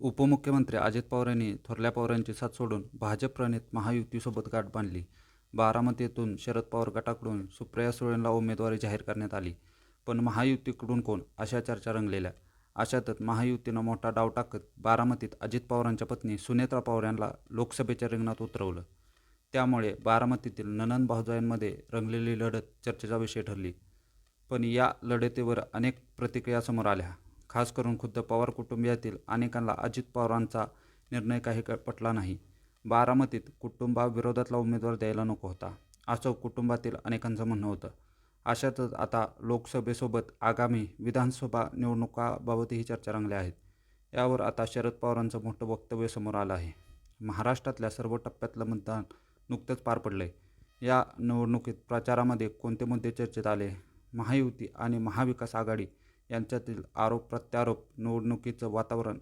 उपमुख्यमंत्री अजित पवार यांनी थोरल्या पवारांची साथ सोडून भाजप प्रणित महायुतीसोबत गाठ बांधली. बारामतीतून शरद पवार गटाकडून सुप्रिया सुळेंना उमेदवारी जाहीर करण्यात आली. पण महायुतीकडून कोण? अशा चर्चा रंगलेल्या. अशातच महायुतीनं मोठा डाव टाकत बारामतीत अजित पवारांच्या पत्नी सुनेत्रा पवार यांना लोकसभेच्या रिंगणात उतरवलं. त्यामुळे बारामतीतील ननंद भाऊजायांमध्ये रंगलेली लढत चर्चेचा विषय ठरली. पण या लढतीवर अनेक प्रतिक्रिया समोर आल्या. खास करून खुद्द पवार कुटुंबियातील अनेकांना अजित पवारांचा निर्णय काही पटला नाही. बारामतीत कुटुंबाविरोधातला उमेदवार द्यायला नको होता असं कुटुंबातील अनेकांचं म्हणणं होतं. अशातच आता लोकसभेसोबत आगामी विधानसभा निवडणुकाबाबतही चर्चा रंगल्या आहेत. यावर आता शरद पवारांचं मोठं वक्तव्य समोर आलं आहे. महाराष्ट्रातल्या सर्व टप्प्यातलं मतदान नुकतंच पार पडलं आहे या निवडणुकीत प्रचारामध्ये कोणते मुद्दे चर्चेत आले? महायुती आणि महाविकास आघाडी यांच्यातील आरोप प्रत्यारोप निवडणुकीचं वातावरण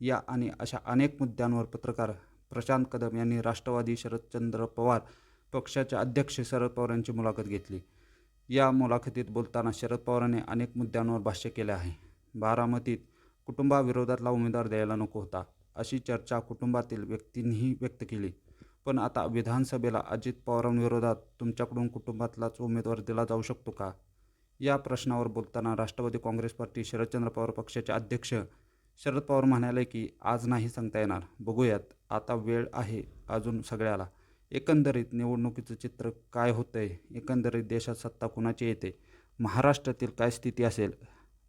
या आणि अशा अनेक मुद्द्यांवर पत्रकार प्रशांत कदम यांनी राष्ट्रवादी शरदचंद्र पवार पक्षाचे अध्यक्ष शरद पवार यांची मुलाखत घेतली. या मुलाखतीत बोलताना शरद पवारांनी अनेक मुद्द्यांवर भाष्य केले आहे. बारामतीत कुटुंबाविरोधातला उमेदवार द्यायला नको होता अशी चर्चा कुटुंबातील व्यक्तींनीही व्यक्त केली. पण आता विधानसभेला अजित पवारांविरोधात तुमच्याकडून कुटुंबातलाच उमेदवार दिला जाऊ शकतो का? या प्रश्नावर बोलताना राष्ट्रवादी काँग्रेस पार्टी शरदचंद्र पवार पक्षाचे अध्यक्ष शरद पवार म्हणाले की आज नाही सांगता येणार. बघूयात. आता वेळ आहे अजून सगळ्याला. एकंदरीत निवडणुकीचं चित्र काय होतंय? एकंदरीत देशात सत्ता कुणाची येते? महाराष्ट्रातील काय स्थिती असेल?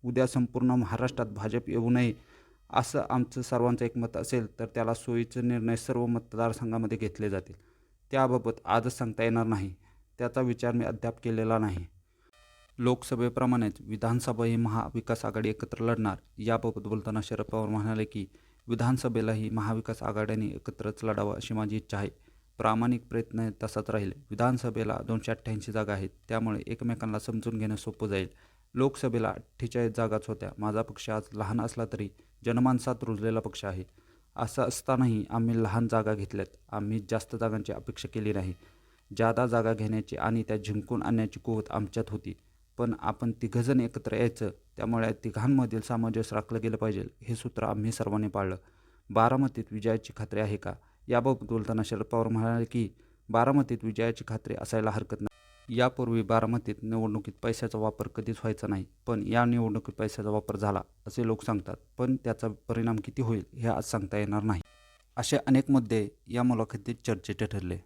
उद्या संपूर्ण महाराष्ट्रात भाजप येऊ नये असं आमचं सर्वांचं एकमत असेल तर त्याला सोयीचे निर्णय सर्व मतदारसंघामध्ये घेतले जातील. त्याबाबत आजच सांगता येणार नाही. त्याचा विचार मी अद्याप केलेला नाही. लोकसभेप्रमाणेच विधानसभाही महाविकास आघाडी एकत्र लढणार. याबाबत बोलताना शरद पवार म्हणाले की विधानसभेलाही महाविकास आघाड्यांनी एकत्रच लढावं अशी माझी इच्छा आहे. प्रामाणिक प्रयत्न तसाच राहील. विधानसभेला दोनशे अठ्ठ्याऐंशी जागा आहेत. त्यामुळे एकमेकांना समजून घेणं सोपं जाईल. लोकसभेला अठ्ठेचाळीस जागाच होत्या. माझा पक्ष आज लहान असला तरी जनमानसात रुजलेला पक्ष आहे. असं असतानाही आम्ही लहान जागा घेतल्यात. आम्ही जास्त जागांची अपेक्षा केली नाही. जादा जागा घेण्याची आणि त्या जिंकून आणण्याची कुवत आमच्यात होती. पण आपण तिघंजण एकत्र यायचं त्यामुळे तिघांमधील सामंजस्य राखलं गेलं पाहिजे हे सूत्र आम्ही सर्वांनी पाळलं. बारामतीत विजयाची खात्री आहे का? याबाबत बोलताना शरद पवार म्हणाले की बारामतीत विजयाची खात्री असायला हरकत नाही. यापूर्वी बारामतीत निवडणुकीत पैशाचा वापर कधीच व्हायचा नाही पण या निवडणुकीत पैशाचा वापर झाला असे लोक सांगतात. पण त्याचा परिणाम किती होईल हे आज सांगता येणार नाही. असे अनेक मुद्दे या मुलाखतीत चर्चेचे ठरले.